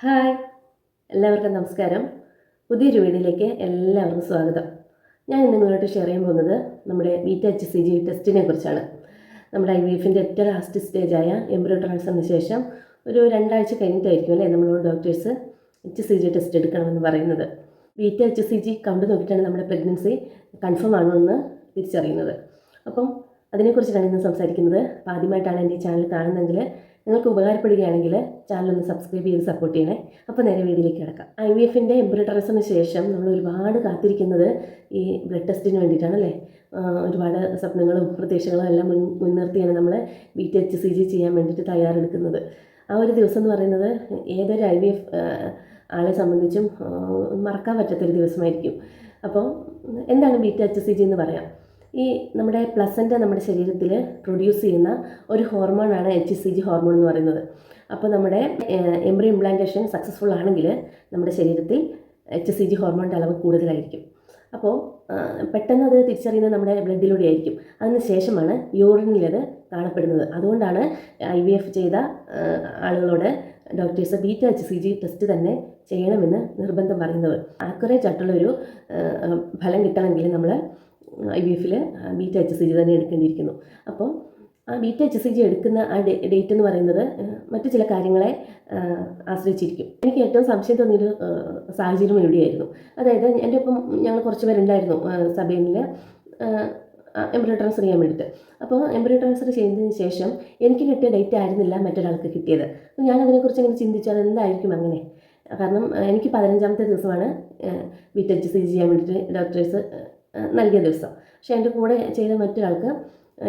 Hi. എല്ലാവർക്കും നമസ്കാരം. പുതിയൊരു വീഡിയോയിലേക്ക് എല്ലാവർക്കും സ്വാഗതം. ഞാൻ ഇന്ന് നിങ്ങളോട്ട് ഷെയർ ചെയ്യാൻ പോകുന്നത് നമ്മുടെ ബീറ്റ എച്ച് സി ജി ടെസ്റ്റിനെ കുറിച്ചാണ്. നമ്മുടെ ഐ വി എഫിന്റെ ഏറ്റവും ലാസ്റ്റ് സ്റ്റേജായ എംബ്രിയോ ട്രാൻസ്ഫറിന് ശേഷം ഒരു രണ്ടാഴ്ച കഴിഞ്ഞിട്ടായിരിക്കും അല്ലേ നമ്മളോട് doctors H C G test എടുക്കണമെന്ന് പറയുന്നത്. Beta H C G count നോക്കിയിട്ടാണ് നമ്മുടെ പ്രഗ്നൻസി കൺഫേം ആണോ എന്ന് തിരിച്ചറിയുന്നത്. അപ്പം അതിനെക്കുറിച്ചാണ് ഇന്ന് സംസാരിക്കുന്നത്. അപ്പോൾ ആദ്യമായിട്ടാണ് എന്റെ ഈ ചാനൽ കാണുന്നതെങ്കിൽ നിങ്ങൾക്ക് ഉപകാരപ്പെടുകയാണെങ്കിൽ ചാനൽ ഒന്ന് സബ്സ്ക്രൈബ് ചെയ്ത് സപ്പോർട്ട് ചെയ്യണേ. അപ്പോൾ നേരെ വീഡിയോയിലേക്ക് കിടക്കാം. ഐ വി എഫിന്റെ എംബ്രിട്ടറസിന് ശേഷം നമ്മൾ ഒരുപാട് കാത്തിരിക്കുന്നത് ഈ ബ്ലഡ് ടെസ്റ്റിന് വേണ്ടിയിട്ടാണ് അല്ലേ? ഒരുപാട് സ്വപ്നങ്ങളും പ്രതീക്ഷകളും എല്ലാം മുൻ മുൻനിർത്തിയാണ് നമ്മൾ B T H C G ചെയ്യാൻ വേണ്ടിയിട്ട് തയ്യാറെടുക്കുന്നത്. ആ ഒരു ദിവസം എന്ന് പറയുന്നത് ഏതൊരു ഐ വി എഫ് ആളെ സംബന്ധിച്ചും മറക്കാൻ പറ്റാത്തൊരു ദിവസമായിരിക്കും. അപ്പോൾ എന്താണ് B T H C G എന്ന് പറയാം? ഈ നമ്മുടെ പ്ലസന്റ് നമ്മുടെ ശരീരത്തിൽ പ്രൊഡ്യൂസ് ചെയ്യുന്ന ഒരു ഹോർമോണാണ് എച്ച് സി ജി ഹോർമോൺ എന്ന് പറയുന്നത്. അപ്പോൾ നമ്മുടെ എംബ്രി ഇംപ്ലാന്റേഷൻ സക്സസ്ഫുൾ ആണെങ്കിൽ നമ്മുടെ ശരീരത്തിൽ എച്ച് സി ജി ഹോർമോണിന്റെ അളവ് കൂടുതലായിരിക്കും. അപ്പോൾ പെട്ടെന്ന് അത് തിരിച്ചറിയുന്നത് നമ്മുടെ ബ്ലഡിലൂടെ ആയിരിക്കും. അതിന് ശേഷമാണ് യൂറിനിലത് കാണപ്പെടുന്നത്. അതുകൊണ്ടാണ് ഐ വി എഫ് ചെയ്ത ആളുകളോട് doctors beta H C G test തന്നെ ചെയ്യണമെന്ന് നിർബന്ധം പറയുന്നത്. ആക്യുറേറ്റ് ആയിട്ടുള്ളൊരു ഫലം കിട്ടണമെങ്കിൽ നമ്മൾ ഐ വി എഫിൽ ബീറ്റ എച്ച് സി ജി തന്നെ എടുക്കേണ്ടിയിരിക്കുന്നു. അപ്പോൾ ആ ബീറ്റ എച്ച് സി ജി എടുക്കുന്ന ആ ഡേറ്റ് എന്ന് പറയുന്നത് മറ്റു ചില കാര്യങ്ങളെ ആശ്രയിച്ചിരിക്കും. എനിക്ക് ഏറ്റവും സംശയം തോന്നിയൊരു സാഹചര്യം എവിടെയായിരുന്നു? അതായത് എന്റെ ഒപ്പം ഞങ്ങൾ കുറച്ച് പേരുണ്ടായിരുന്നു സഭയിൽ എംബ്രോയ്ഡറി ട്രാൻസ്ഫർ ചെയ്യാൻ വേണ്ടിയിട്ട്. അപ്പോൾ എംബ്രോയ്ഡറി ട്രാൻസ്ഫർ ചെയ്തതിന് ശേഷം എനിക്ക് കിട്ടിയ ഡേറ്റ് ആയിരുന്നില്ല മറ്റൊരാൾക്ക് കിട്ടിയത്. അപ്പോൾ ഞാൻ അതിനെക്കുറിച്ച് ഇങ്ങനെ ചിന്തിച്ചു അതെന്തായിരിക്കും അങ്ങനെ? കാരണം എനിക്ക് പതിനഞ്ചാമത്തെ ദിവസമാണ് ബി ടെച്ച് സി ചെയ്യാൻ വേണ്ടിയിട്ട് ഡോക്ടേഴ്സ് നൽകിയ ദിവസം. പക്ഷേ എന്റെ കൂടെ ചെയ്ത മറ്റൊരാൾക്ക്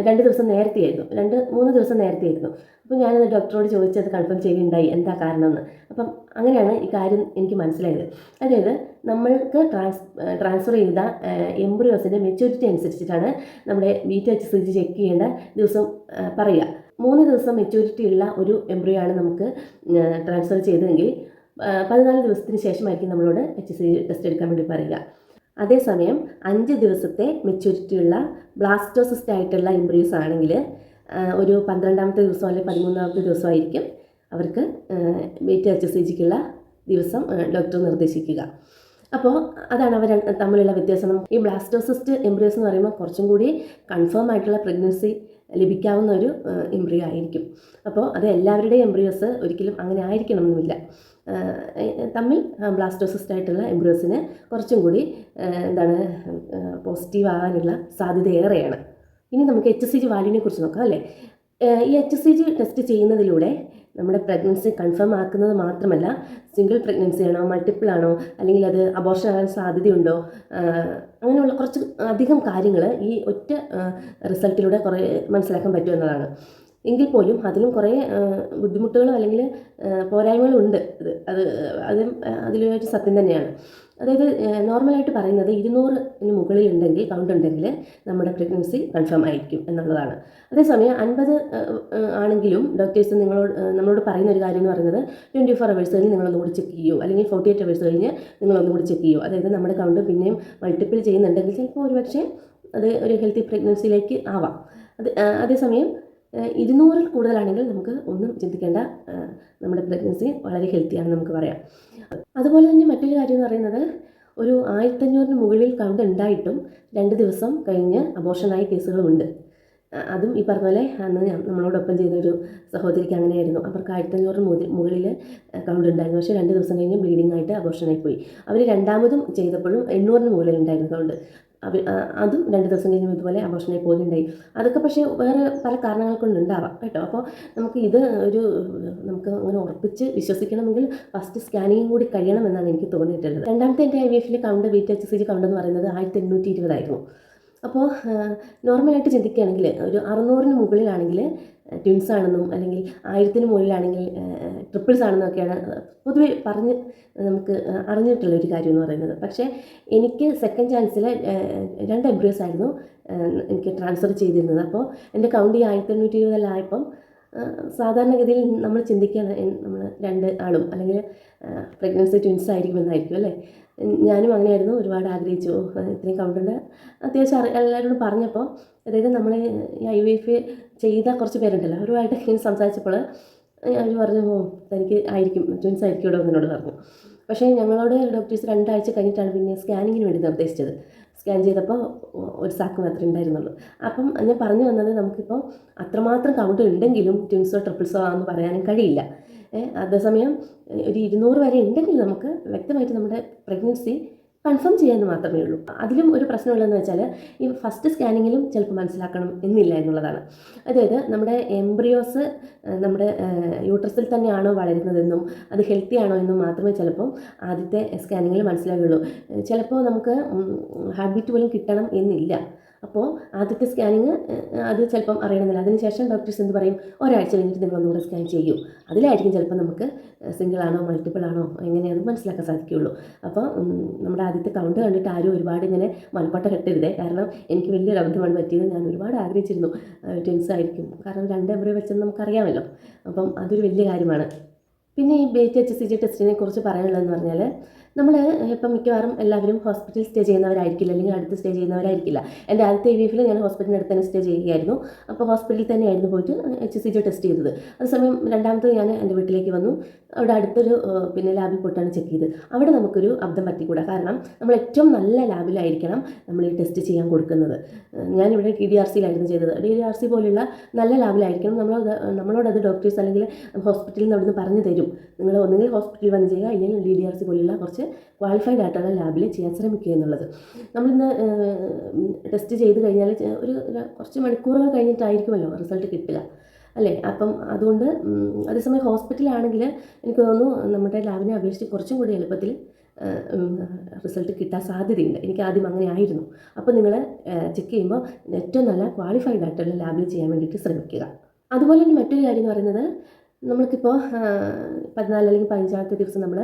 രണ്ട് ദിവസം നേരത്തെയായിരുന്നു. രണ്ട് മൂന്ന് ദിവസം നേരത്തെയായിരുന്നു. അപ്പോൾ ഞാനത് ഡോക്ടറോട് ചോദിച്ചത് കൺഫേം ചെയ്യുകയുണ്ടായി. എന്താ കാരണമെന്ന്. അപ്പം അങ്ങനെയാണ് ഈ കാര്യം എനിക്ക് മനസ്സിലായത്. അതായത് നമ്മൾക്ക് ട്രാൻസ് ട്രാൻസ്ഫർ ചെയ്ത എംബ്രിയോസിന്റെ മെച്യൂരിറ്റി അനുസരിച്ചിട്ടാണ് നമ്മുടെ B T H C G check ചെയ്യേണ്ട ദിവസം പറയുക. മൂന്ന് ദിവസം മെച്യൂരിറ്റി ഉള്ള ഒരു എംബ്രിയോ ആണ് നമുക്ക് ട്രാൻസ്ഫർ ചെയ്തതെങ്കിൽ പതിനാല് ദിവസത്തിന് ശേഷമായിരിക്കും നമ്മളോട് എച്ച് സി ടെസ്റ്റ് എടുക്കാൻ വേണ്ടി പറയുക. അതേസമയം അഞ്ച് ദിവസത്തെ മെച്യൂരിറ്റിയുള്ള ബ്ലാസ്റ്റോസിസ്റ്റ് ആയിട്ടുള്ള എംബ്രിയോസ് ആണെങ്കിൽ ഒരു പന്ത്രണ്ടാമത്തെ ദിവസം അല്ലെങ്കിൽ പതിമൂന്നാമത്തെ ദിവസമായിരിക്കും അവർക്ക് വെയിറ്റ് എച്ച് സി ജിക്കുള്ള ദിവസം ഡോക്ടർ നിർദ്ദേശിക്കുക. അപ്പോൾ അതാണ് അവർ തമ്മിലുള്ള വ്യത്യാസം. ഈ ബ്ലാസ്റ്റോസിസ്റ്റ് എംബ്രിയോസ് എന്ന് പറയുമ്പോൾ കുറച്ചും കൂടി കൺഫേം ആയിട്ടുള്ള പ്രഗ്നൻസി ലഭിക്കാവുന്ന ഒരു എംബ്രിയോ ആയിരിക്കും. അപ്പോൾ അത് എല്ലാവരുടെയും എംബ്രിയോസ് ഒരിക്കലും അങ്ങനെ ആയിരിക്കണമെന്നില്ല. തമ്മിൽ ബ്ലാസ്റ്റോസിസ്റ്റ് ആയിട്ടുള്ള എംബ്രിയോസിന് കുറച്ചും കൂടി എന്താണ് പോസിറ്റീവ് ആകാനുള്ള സാധ്യത ഏറെയാണ്. ഇനി നമുക്ക് എച്ച് സി ജി വാല്യൂവിനെ കുറിച്ച് നോക്കാം അല്ലേ? ഈ എച്ച് സി ജി ടെസ്റ്റ് ചെയ്യുന്നതിലൂടെ നമ്മുടെ പ്രഗ്നൻസി കൺഫേം ആക്കുന്നത് മാത്രമല്ല സിംഗിൾ പ്രഗ്നൻസി ആണോ മൾട്ടിപ്പിൾ ആണോ അല്ലെങ്കിൽ അത് അബോർഷൻ ആകാൻ സാധ്യതയുണ്ടോ അങ്ങനെയുള്ള കുറച്ച് അധികം കാര്യങ്ങൾ ഈ ഒറ്റ റിസൾട്ടിലൂടെ കുറേ മനസ്സിലാക്കാൻ പറ്റുമെന്നതാണ് എങ്കിൽ പോലും അതിലും കുറേ ബുദ്ധിമുട്ടുകളും അല്ലെങ്കിൽ പോരായ്മകളും ഉണ്ട്. അത് അതും അതിലൊരു സത്യം തന്നെയാണ്. അതായത് നോർമലായിട്ട് പറയുന്നത് ഇരുന്നൂറിന് മുകളിൽ ഉണ്ടെങ്കിൽ കൗണ്ട് ഉണ്ടെങ്കിൽ നമ്മുടെ പ്രഗ്നൻസി കൺഫേം ആയിരിക്കും എന്നുള്ളതാണ്. അതേസമയം അൻപത് ആണെങ്കിലും ഡോക്ടേഴ്സ് നിങ്ങളോട് നമ്മളോട് പറയുന്ന ഒരു കാര്യം എന്ന് പറയുന്നത് ട്വന്റി ഫോർ അവേഴ്സ് കഴിഞ്ഞ് നിങ്ങളൊന്നുകൂടി ചെക്ക് ചെയ്യൂ. അല്ലെങ്കിൽ ഫോർട്ടി എയ്റ്റ് അവേഴ്സ് കഴിഞ്ഞ് നിങ്ങളൊന്നുകൂടി ചെക്ക് ചെയ്യൂ. അതായത് നമ്മുടെ കൗണ്ട് പിന്നെയും മൾട്ടിപ്പിൾ ചെയ്യുന്നുണ്ടെങ്കിൽ ചിലപ്പോൾ ഒരുപക്ഷെ അത് ഒരു ഹെൽത്തി പ്രഗ്നൻസിയിലേക്ക് ആവാം. അത് അതേസമയം ഇരുന്നൂറിൽ കൂടുതലാണെങ്കിൽ നമുക്ക് ഒന്നും ചിന്തിക്കേണ്ട നമ്മുടെ പ്രഗ്നൻസി വളരെ ഹെൽത്തിയാണെന്ന് നമുക്ക് പറയാം. അതുപോലെ തന്നെ മറ്റൊരു കാര്യം എന്ന് പറയുന്നത് ഒരു ആയിരത്തഞ്ഞൂറിന് മുകളിൽ കൗണ്ട് ഉണ്ടായിട്ടും രണ്ട് ദിവസം കഴിഞ്ഞ് അബോഷനായ കേസുകളുമുണ്ട് അതും ഈ പറഞ്ഞ പോലെ അന്ന് നമ്മളോടൊപ്പം ചെയ്തൊരു സഹോദരിക്ക് അങ്ങനെയായിരുന്നു. അവർക്ക് ആയിരത്തഞ്ഞൂറിന് മുതി- മുകളിൽ കൗണ്ട് ഉണ്ടായിരുന്നു. പക്ഷേ രണ്ട് ദിവസം കഴിഞ്ഞ് ബ്ലീഡിംഗ് ആയിട്ട് അബോഷനായി പോയി. അവർ രണ്ടാമതും ചെയ്തപ്പോഴും എണ്ണൂറിന് മുകളിൽ ഉണ്ടായിരുന്നു കൗണ്ട് അതും രണ്ട് ദിവസം കഴിഞ്ഞ് ഇതുപോലെ അബോഷനായി പോകുന്നുണ്ടായി അതൊക്കെ പക്ഷേ വേറെ പല കാരണങ്ങൾ കൊണ്ട് ഉണ്ടാവാം കേട്ടോ. അപ്പോൾ നമുക്ക് ഇത് ഒരു നമുക്ക് അങ്ങനെ ഉറപ്പിച്ച് വിശ്വസിക്കണമെങ്കിൽ ഫസ്റ്റ് സ്കാനിങ്ങും കൂടി കഴിയണമെന്നാണ് എനിക്ക് തോന്നിയിട്ടുള്ളത്. രണ്ടാമത്തെ എന്റെ ഐ വി എഫിലെ count B T H C G count എന്ന് പറയുന്നത് ആയിരത്തി എണ്ണൂറ്റി ഇരുപതായിരുന്നു. അപ്പോൾ നോർമലായിട്ട് ചിന്തിക്കുകയാണെങ്കിൽ ഒരു അറുന്നൂറിന് മുകളിലാണെങ്കിൽ ട്വിൻസ് ആണെന്നും അല്ലെങ്കിൽ ആയിരത്തിന് മുകളിലാണെങ്കിൽ ട്രിപ്പിൾസ് ആണെന്നൊക്കെയാണ് പൊതുവെ പറഞ്ഞ് നമുക്ക് അറിഞ്ഞിട്ടുള്ള ഒരു കാര്യം എന്ന് പറയുന്നത്. പക്ഷേ എനിക്ക് സെക്കൻഡ് ചാൻസിൽ രണ്ട് എംബ്രിയോസ് ആയിരുന്നു എനിക്ക് ട്രാൻസ്ഫർ ചെയ്തിരുന്നത്. അപ്പോൾ എന്റെ കൗണ്ട് ഈ ആയിരത്തി എണ്ണൂറ്റി ഇരുപതിലായപ്പം സാധാരണഗതിയിൽ നമ്മൾ ചിന്തിക്കുക നമ്മൾ രണ്ട് ആളും അല്ലെങ്കിൽ പ്രഗ്നൻസി ട്വിൻസ് ആയിരിക്കുമെന്നായിരിക്കും അല്ലേ? ഞാനും അങ്ങനെയായിരുന്നു ഒരുപാട് ആഗ്രഹിച്ചു. ഇത്രയും കൗണ്ടുണ്ട് അത്യാവശ്യം അറി എല്ലാവരോടും പറഞ്ഞപ്പോൾ അതായത് നമ്മൾ ഐ വി എഫ് ചെയ്ത കുറച്ച് പേരുണ്ടല്ലോ അവരുമായിട്ട് ഇങ്ങനെ സംസാരിച്ചപ്പോൾ അവർ പറഞ്ഞു ഓ തനിക്ക് ആയിരിക്കും ട്വിൻസ് ഇവിടെ എന്നോട് പറഞ്ഞു. പക്ഷേ ഞങ്ങളോട് ഡോക്ടേഴ്സ് രണ്ടാഴ്ച കഴിഞ്ഞിട്ടാണ് പിന്നെ സ്കാനിങ്ങിന് വേണ്ടി നിർദ്ദേശിച്ചത്. സ്കാൻ ചെയ്തപ്പോൾ ഒരു സാക്ക് മാത്രമേ ഉണ്ടായിരുന്നുള്ളൂ. അപ്പം ഞാൻ പറഞ്ഞു വന്നത് നമുക്കിപ്പോൾ അത്രമാത്രം കൗണ്ട് ഉണ്ടെങ്കിലും ട്വിൻസോ ട്രിപ്പിൾസോ ആണെന്ന് പറയാനും കഴിയില്ല. അതേസമയം ഒരു ഇരുന്നൂറ് വരെ ഉണ്ടെങ്കിൽ നമുക്ക് വ്യക്തമായിട്ട് നമ്മുടെ പ്രഗ്നൻസി കൺഫേം ചെയ്യാമെന്ന് മാത്രമേ ഉള്ളൂ. അതിലും ഒരു പ്രശ്നമുള്ളതെന്ന് വെച്ചാൽ ഈ ഫസ്റ്റ് സ്കാനിങ്ങിലും ചിലപ്പോൾ മനസ്സിലാക്കണം എന്നില്ല എന്നുള്ളതാണ്. അതായത് നമ്മുടെ എംബ്രിയോസ് നമ്മുടെ യൂട്രസിൽ തന്നെയാണോ വളരുന്നതെന്നും അത് ഹെൽത്തി ആണോ എന്നും മാത്രമേ ചിലപ്പോൾ ആദ്യത്തെ സ്കാനിങ്ങിൽ മനസ്സിലാവുകയുള്ളൂ. ചിലപ്പോൾ നമുക്ക് ഹാർട്ട് ബീറ്റ് പോലും കിട്ടണം എന്നില്ല. അപ്പോൾ ആദ്യത്തെ സ്കാനിങ് അത് ചിലപ്പം അറിയണമെന്നില്ല. അതിനുശേഷം ഡോക്ടേഴ്സ് എന്ത് പറയും? ഒരാഴ്ച കഴിഞ്ഞിട്ട് നിങ്ങൾ ഒന്നുകൂടെ സ്കാൻ ചെയ്യൂ. അതിലായിരിക്കും ചിലപ്പോൾ നമുക്ക് സിംഗിൾ ആണോ മൾട്ടിപ്പിൾ ആണോ എങ്ങനെയാണെന്ന് മനസ്സിലാക്കാൻ സാധിക്കുകയുള്ളൂ. അപ്പോൾ നമ്മുടെ ആദ്യത്തെ കൗണ്ട് കണ്ടിട്ട് ആരും ഒരുപാട് ഇങ്ങനെ മൽപ്പട്ട കെട്ടരുതേ. കാരണം എനിക്ക് വലിയൊരു അബദ്ധമാണ് പറ്റിയത് ഞാൻ ഒരുപാട് ആഗ്രഹിച്ചിരുന്നു. ട്വിൻസ് ആയിരിക്കും. കാരണം രണ്ട് എംബ്രിയോ വെച്ചെന്ന് നമുക്കറിയാമല്ലോ. അപ്പം അതൊരു വലിയ കാര്യമാണ്. പിന്നെ ഈ ബേറ്റ് എച്ച് സി ജി ടെസ്റ്റിനെ കുറിച്ച് പറയാനുള്ളതെന്ന് പറഞ്ഞാൽ നമ്മൾ ഇപ്പം മിക്കവാറും എല്ലാവരും ഹോസ്പിറ്റൽ സ്റ്റേ ചെയ്യുന്നവരായിരിക്കില്ല അല്ലെങ്കിൽ അടുത്ത് സ്റ്റേ ചെയ്യുന്നവരായിരിക്കില്ല. എന്റെ ആദ്യത്തെ ഐ ഞാൻ ഹോസ്പിറ്റലിന് അടുത്ത് തന്നെ സ്റ്റേ ചെയ്യുകയായിരുന്നു. അപ്പോൾ ഹോസ്പിറ്റലിൽ തന്നെയായിരുന്നു പോയിട്ട് എച്ച് സി ജി ടെസ്റ്റ് ചെയ്തത്. അതേസമയം രണ്ടാമത് ഞാൻ എന്റെ വീട്ടിലേക്ക് വന്നു. അവിടെ അടുത്തൊരു പിന്നെ ലാബിൽ പോയിട്ടാണ് ചെക്ക് ചെയ്തത്. അവിടെ നമുക്കൊരു അബ്ദം പറ്റിക്കൂടാ. കാരണം നമ്മൾ ഏറ്റവും നല്ല ലാബിലായിരിക്കണം നമ്മൾ ഈ ടെസ്റ്റ് ചെയ്യാൻ കൊടുക്കുന്നത്. ഞാനിവിടെ ടി ഡി ആർ സിയിലായിരുന്നു ചെയ്തത്. ഡി ഡി ആർ സി പോലുള്ള നല്ല ലാബിലായിരിക്കണം നമ്മളോട് അത് ഡോക്ടേഴ്സ് അല്ലെങ്കിൽ ഹോസ്പിറ്റലിൽ നിന്ന് അവിടുന്ന് പറഞ്ഞു തരും. നിങ്ങൾ ഒന്നുകിൽ ഹോസ്പിറ്റലിൽ വന്ന് ചെയ്യുക അല്ലെങ്കിൽ ഡി ഡി ആർ സി പോലുള്ള കുറച്ച് ക്വാളിഫൈഡ് ആയിട്ടുള്ള ലാബിൽ ചെയ്യാൻ ശ്രമിക്കുക എന്നുള്ളത്. നമ്മളിന്ന് ടെസ്റ്റ് ചെയ്ത് കഴിഞ്ഞാൽ ഒരു കുറച്ച് മണിക്കൂറുകൾ കഴിഞ്ഞിട്ടായിരിക്കുമല്ലോ റിസൾട്ട് കിട്ടുക. അല്ലേ? അപ്പം അതുകൊണ്ട് അതേസമയം ഹോസ്പിറ്റലാണെങ്കിൽ എനിക്ക് തോന്നുന്നു നമ്മുടെ ലാബിനെ അപേക്ഷിച്ച് കുറച്ചും കൂടി എളുപ്പത്തിൽ റിസൾട്ട് കിട്ടാൻ സാധ്യതയുണ്ട്. എനിക്ക് ആദ്യം അങ്ങനെ ആയിരുന്നു. അപ്പോൾ നിങ്ങൾ ചെക്ക് ചെയ്യുമ്പോൾ ഏറ്റവും നല്ല ക്വാളിഫൈഡ് ആയിട്ടുള്ള ലാബിൽ ചെയ്യാൻ വേണ്ടിയിട്ട് ശ്രമിക്കുക. അതുപോലെ തന്നെ മറ്റൊരു കാര്യം എന്ന് പറയുന്നത് നമ്മൾക്കിപ്പോൾ പതിനാല് അല്ലെങ്കിൽ പതിനഞ്ചാമത്തെ ദിവസം നമ്മൾ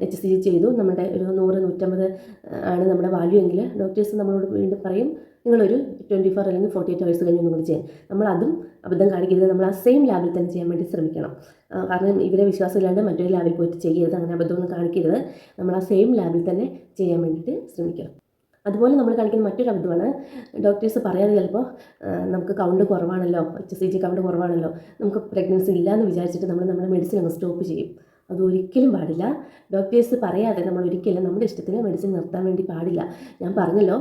എച്ച് സി ജി ചെയ്തു. നമ്മുടെ ഒരു നൂറ് നൂറ്റമ്പത് ആണ് നമ്മുടെ വാല്യൂ എങ്കിൽ ഡോക്ടേഴ്സ് നമ്മളോട് വീണ്ടും പറയും നിങ്ങളൊരു ട്വന്റി ഫോർ അല്ലെങ്കിൽ ഫോർട്ടി എയ്റ്റ് അവേഴ്സ് കഴിഞ്ഞ് നിങ്ങൾ ചെയ്യാൻ. നമ്മളതും അബദ്ധം കാണിക്കരുത്. നമ്മൾ ആ സെയിം ലാബിൽ തന്നെ ചെയ്യാൻ വേണ്ടി ശ്രമിക്കണം. കാരണം ഇവരെ വിശ്വാസമില്ലാണ്ട് മറ്റൊരു ലാബിൽ പോയിട്ട് ചെയ്യരുത്. അങ്ങനെ അബദ്ധമൊന്നും കാണിക്കരുത്. നമ്മൾ ആ സെയിം ലാബിൽ തന്നെ ചെയ്യാൻ വേണ്ടിയിട്ട് ശ്രമിക്കണം. അതുപോലെ നമ്മൾ കാണിക്കുന്ന മറ്റൊരു അബദ്ധമാണ്. ഡോക്ടേഴ്സ് പറയാതെ ചിലപ്പോൾ നമുക്ക് കൗണ്ട് കുറവാണല്ലോ എച്ച് സി ജി കൗണ്ട് കുറവാണല്ലോ നമുക്ക് പ്രഗ്നൻസി ഇല്ല എന്ന് വിചാരിച്ചിട്ട് നമ്മൾ നമ്മുടെ മെഡിസിൻ അങ്ങ് സ്റ്റോപ്പ് ചെയ്യും. അതൊരിക്കലും പാടില്ല. ഡോക്ടേഴ്സ് പറയാതെ നമ്മൾ ഒരിക്കലും നമ്മുടെ ഇഷ്ടത്തിന് മെഡിസിൻ നിർത്താൻ വേണ്ടി പാടില്ല. ഞാൻ പറഞ്ഞല്ലോ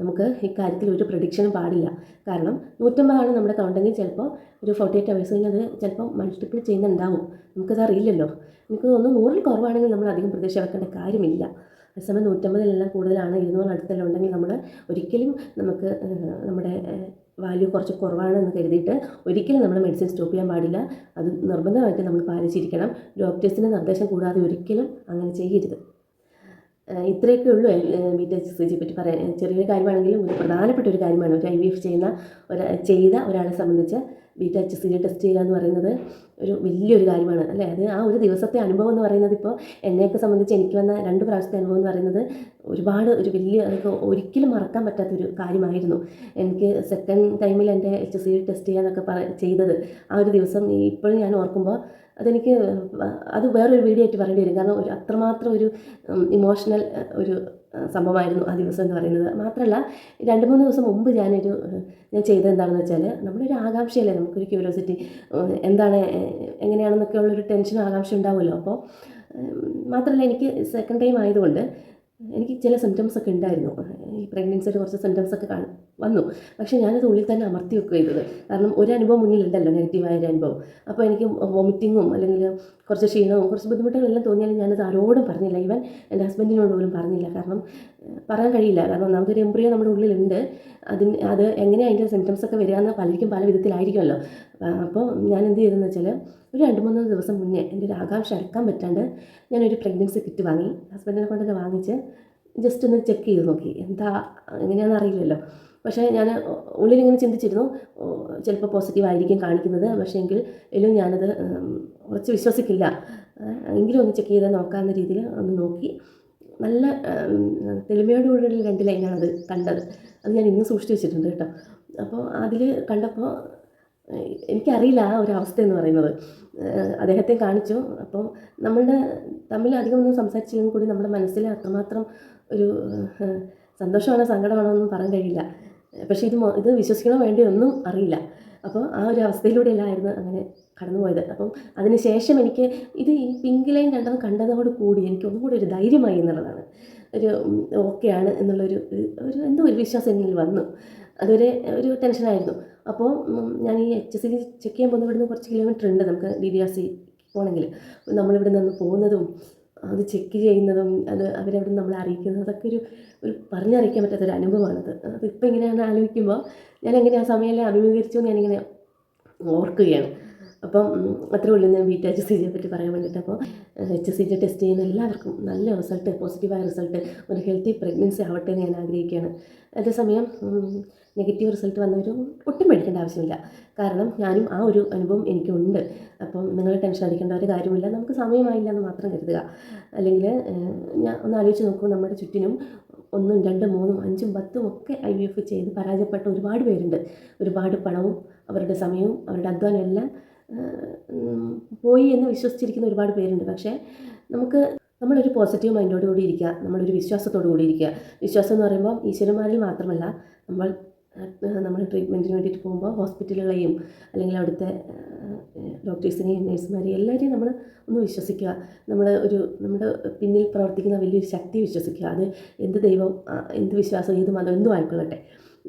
നമുക്ക് ഇക്കാര്യത്തിൽ ഒരു പ്രഡിക്ഷനും പാടില്ല. കാരണം നൂറ്റമ്പതാണ് നമ്മുടെ കൗണ്ടെങ്കിൽ ചിലപ്പോൾ ഒരു ഫോർട്ടി എയ്റ്റ് അവേഴ്സ് കഴിഞ്ഞ് അത് ചിലപ്പോൾ മൾട്ടിപ്പിൾ ചെയ്യുന്നുണ്ടാവും. നമുക്കത് അറിയില്ലല്ലോ എനിക്ക് ഒന്ന് നൂറിൽ കുറവാണെങ്കിൽ നമ്മൾ അധികം പ്രതീക്ഷ വെക്കേണ്ട കാര്യമില്ല. അതേസമയം നൂറ്റമ്പതിലെല്ലാം കൂടുതലാണ് ഇരുന്നൂറ് അടുത്തെല്ലാം ഉണ്ടെങ്കിൽ നമ്മൾ ഒരിക്കലും നമുക്ക് നമ്മുടെ വാല്യൂ കുറച്ച് കുറവാണെന്ന് കരുതിയിട്ട് ഒരിക്കലും നമ്മൾ മെഡിസിൻ സ്റ്റോപ്പ് ചെയ്യാൻ പാടില്ല. അത് നിർബന്ധമായിട്ട് നമ്മൾ പാലിച്ചിരിക്കണം. ഡോക്ടേഴ്സിന്റെ നിർദ്ദേശം കൂടാതെ ഒരിക്കലും അങ്ങനെ ചെയ്യരുത്. ഇത്രയൊക്കെ ഉള്ളൂ ടി എച്ച് എസ് ജിയെ പറ്റി പറയാൻ ചെറിയൊരു കാര്യമാണെങ്കിലും ഒരു പ്രധാനപ്പെട്ട ഒരു കാര്യമാണ് ഒരു ഐ വി എഫ് ചെയ്യുന്ന ഒരു ചെയ്ത ഒരാളെ സംബന്ധിച്ച് beta H S G test ചെയ്യുക എന്ന് പറയുന്നത് ഒരു വലിയൊരു കാര്യമാണ് അല്ലേ? അത് ആ ഒരു ദിവസത്തെ അനുഭവം എന്ന് പറയുന്നത് ഇപ്പോൾ എന്നെയൊക്കെ സംബന്ധിച്ച് എനിക്ക് വന്ന രണ്ട് പ്രാവശ്യത്തെ അനുഭവം എന്ന് പറയുന്നത് ഒരുപാട് ഒരു വലിയ അതൊക്കെ ഒരിക്കലും മറക്കാൻ പറ്റാത്തൊരു കാര്യമായിരുന്നു. എനിക്ക് സെക്കൻഡ് ടൈമിൽ എന്റെ എച്ച് സി ജി ടെസ്റ്റ് ചെയ്യാനൊക്കെ പറ ചെയ്തത് ആ ഒരു ദിവസം ഇപ്പോഴും ഞാൻ ഓർക്കുമ്പോൾ അതെനിക്ക് അത് വേറൊരു വീഡിയോ ആയിട്ട് പറയേണ്ടി വരും. കാരണം ഒരു അത്രമാത്രം ഒരു ഇമോഷണൽ ഒരു സംഭവമായിരുന്നു ആ ദിവസം എന്ന് പറയുന്നത്. മാത്രമല്ല രണ്ട് മൂന്ന് ദിവസം മുമ്പ് ഞാനൊരു ഞാൻ ചെയ്തത് എന്താണെന്ന് വെച്ചാൽ നമ്മുടെ ഒരു ആകാംക്ഷയല്ലേ? നമുക്കൊരു ക്യൂരിയോസിറ്റി എന്താണ് എങ്ങനെയാണെന്നൊക്കെ ഉള്ളൊരു ടെൻഷനും ആകാംക്ഷ ഉണ്ടാവുമല്ലോ. അപ്പോൾ മാത്രമല്ല എനിക്ക് സെക്കൻഡ് ടൈം ആയതുകൊണ്ട് എനിക്ക് ചില സിംറ്റംസ് ഒക്കെ ഉണ്ടായിരുന്നു. ഈ പ്രഗ്നൻസിയുടെ കുറച്ച് സിംറ്റംസ് ഒക്കെ കാണും വന്നു. പക്ഷേ ഞാനത് ഉള്ളിൽ തന്നെ അമർത്തി വെക്കുക ചെയ്തത് കാരണം ഒരു അനുഭവം മുന്നിലുണ്ടല്ലോ നെഗറ്റീവായ ഒരു അനുഭവം. അപ്പോൾ എനിക്ക് വോമിറ്റിങ്ങും അല്ലെങ്കിൽ കുറച്ച് ക്ഷീണവും കുറച്ച് ബുദ്ധിമുട്ടുകളെല്ലാം തോന്നിയാലും ഞാനത് ആരോടും പറഞ്ഞില്ല. ഈവൻ എന്റെ ഹസ്ബൻഡിനോട് പോലും പറഞ്ഞില്ല. കാരണം പറയാൻ കഴിയില്ല. കാരണം ഒന്നാമതൊരു എംബ്രിയോ നമ്മുടെ ഉള്ളിലുണ്ട്. അതിന് അത് എങ്ങനെയാണ് അതിന്റെ സിംറ്റംസ് ഒക്കെ വരിക എന്ന് പലർക്കും പല വിധത്തിലായിരിക്കുമല്ലോ. അപ്പോൾ ഞാൻ എന്ത് ചെയ്തെന്ന് വെച്ചാൽ ഒരു രണ്ട് മൂന്ന് ദിവസം മുന്നേ എന്റെ ഒരു ആകാംക്ഷ അടക്കാൻ പറ്റാണ്ട് ഞാനൊരു പ്രഗ്നൻസി കിറ്റ് വാങ്ങി ഹസ്ബൻഡിനെ കൊണ്ടൊക്കെ വാങ്ങിച്ച് ജസ്റ്റ് ഒന്ന് ചെക്ക് ചെയ്ത് നോക്കി. എന്താ എങ്ങനെയാണെന്ന് അറിയില്ലല്ലോ. പക്ഷേ ഞാൻ ഉള്ളിലിങ്ങനെ ചിന്തിച്ചിരുന്നു ചിലപ്പോൾ പോസിറ്റീവ് ആയിരിക്കും കാണിക്കുന്നത്. പക്ഷേ എങ്കിൽ എങ്കിലും ഞാനത് കുറച്ച് വിശ്വസിക്കില്ല. എങ്കിലും ഒന്ന് ചെക്ക് ചെയ്ത് നോക്കാവുന്ന രീതിയിൽ ഒന്ന് നോക്കി. നല്ല തെളിമയോടുകൂടിയുള്ള തെളിമയോടുകൂടി രണ്ട് ലൈനാണത് കണ്ടത്. അത് ഞാൻ ഇന്ന് സൂക്ഷിച്ച് വെച്ചിട്ടുണ്ട് കേട്ടോ. അപ്പോൾ അതിൽ കണ്ടപ്പോൾ എനിക്കറിയില്ല ആ ഒരു അവസ്ഥ എന്ന് പറയുന്നത്. അദ്ദേഹത്തെ കാണിച്ചു. അപ്പോൾ നമ്മളുടെ തമ്മിൽ അധികം ഒന്നും സംസാരിച്ചില്ലെങ്കിൽ കൂടി നമ്മുടെ മനസ്സിൽ അത്രമാത്രം ഒരു സന്തോഷമാണോ സങ്കടമാണോ ഒന്നും പറയാൻ കഴിയില്ല. പക്ഷേ ഇത് ഇത് വിശ്വസിക്കണോ വേണ്ടി ഒന്നും അറിയില്ല. അപ്പോൾ ആ ഒരു അവസ്ഥയിലൂടെയല്ലായിരുന്നു അങ്ങനെ കടന്നുപോയത്. അപ്പം അതിന് ശേഷം എനിക്ക് ഇത് ഈ പിങ്ക് ലൈൻ രണ്ടെണ്ണം കണ്ടതോട് കൂടി എനിക്ക് ഒന്നും കൂടി ഒരു ധൈര്യമായി എന്നുള്ളതാണ്. ഒരു ഓക്കെയാണ് എന്നുള്ളൊരു ഒരു എന്തോ ഒരു വിശ്വാസം എന്നിൽ വന്നു. അതൊരു ഒരു ടെൻഷനായിരുന്നു. അപ്പോൾ ഞാൻ ഈ എച്ച് എസ് സി ചെക്ക് ചെയ്യാൻ പോകുന്ന ഇവിടുന്ന് കുറച്ച് കിലോമീറ്റർ ഉണ്ട് നമുക്ക് ഡി ഡി ആർ സി പോകണമെങ്കിൽ. നമ്മളിവിടെ നിന്ന് പോകുന്നതും അത് ചെക്ക് ചെയ്യുന്നതും അത് അവരവിടെ നമ്മളെ അറിയിക്കുന്നതും അതൊക്കെ ഒരു ഒരു പറഞ്ഞറിയിക്കാൻ പറ്റാത്തൊരു അനുഭവമാണത്. അതിപ്പോൾ ഇങ്ങനെയാണ് ആലോചിക്കുമ്പോൾ ഞാൻ എങ്ങനെ ആ സമയമെല്ലാം അഭിമുഖീകരിച്ചു എന്ന് ഞാനിങ്ങനെ ഓർക്കുകയാണ്. അപ്പം അത്രേ ഉള്ളൂ ഞാൻ ബീറ്റ എച്ച് സി ജിയെ പറ്റി പറയാൻ വേണ്ടിയിട്ട്. അപ്പോൾ എച്ച് സി ജി ടെസ്റ്റ് ചെയ്യുന്ന എല്ലാവർക്കും നല്ല റിസൾട്ട് പോസിറ്റീവായ റിസൾട്ട് ഒരു ഹെൽത്തി പ്രഗ്നൻസി ആവട്ടെ എന്ന് ഞാൻ ആഗ്രഹിക്കുകയാണ്. അതേസമയം നെഗറ്റീവ് റിസൾട്ട് വന്നവരും ഒട്ടും പേടിക്കേണ്ട ആവശ്യമില്ല. കാരണം ഞാനും ആ ഒരു അനുഭവം എനിക്കുണ്ട്. അപ്പം നിങ്ങൾ ടെൻഷൻ അടിക്കേണ്ട ഒരു കാര്യമില്ല. നമുക്ക് സമയമായില്ല എന്ന് മാത്രം കരുതുക. അല്ലെങ്കിൽ ഞാൻ ഒന്ന് ആലോചിച്ച് നോക്കൂ. നമ്മുടെ ചുറ്റിനും ഒന്നും രണ്ടും മൂന്നും അഞ്ചും പത്തും ഒക്കെ ഐ വി എഫ് ചെയ്ത് പരാജയപ്പെട്ട ഒരുപാട് പേരുണ്ട്. ഒരുപാട് പണവും അവരുടെ സമയവും അവരുടെ അധ്വാനം എല്ലാം പോയി എന്ന് വിശ്വസിച്ചിരിക്കുന്ന ഒരുപാട് പേരുണ്ട്. പക്ഷേ നമുക്ക് നമ്മളൊരു പോസിറ്റീവ് മൈൻഡോട് കൂടി ഇരിക്കുക. നമ്മളൊരു വിശ്വാസത്തോടു കൂടി ഇരിക്കുക. വിശ്വാസം എന്ന് പറയുമ്പോൾ ഈശ്വരന്മാരിൽ മാത്രമല്ല നമ്മൾ നമ്മൾ ട്രീറ്റ്മെന്റിന് വേണ്ടിയിട്ട് പോകുമ്പോൾ ഹോസ്പിറ്റലുകളെയും അല്ലെങ്കിൽ അവിടുത്തെ ഡോക്ടേഴ്സിനെയും നേഴ്സുമാരെയും എല്ലാവരെയും നമ്മൾ ഒന്ന് വിശ്വസിക്കുക. നമ്മൾ ഒരു നമ്മുടെ പിന്നിൽ പ്രവർത്തിക്കുന്ന വലിയൊരു ശക്തി വിശ്വസിക്കുക. അത് എന്ത് ദൈവം എന്ത് വിശ്വാസം ഏത് മതം എന്തും ആയിക്കൊള്ളട്ടെ.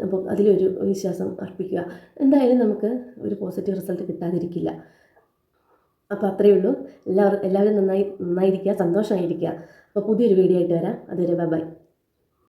അപ്പോൾ അതിലൊരു വിശ്വാസം അർപ്പിക്കുക. എന്തായാലും നമുക്ക് ഒരു പോസിറ്റീവ് റിസൾട്ട് കിട്ടാതിരിക്കില്ല. അപ്പോൾ അത്രയേ ഉള്ളൂ. എല്ലാവരും എല്ലാവരും നന്നായി നന്നായിരിക്കുക സന്തോഷമായിരിക്കുക. അപ്പോൾ പുതിയൊരു വീഡിയോ ആയിട്ട് വരാം. അതുവരെ ബൈ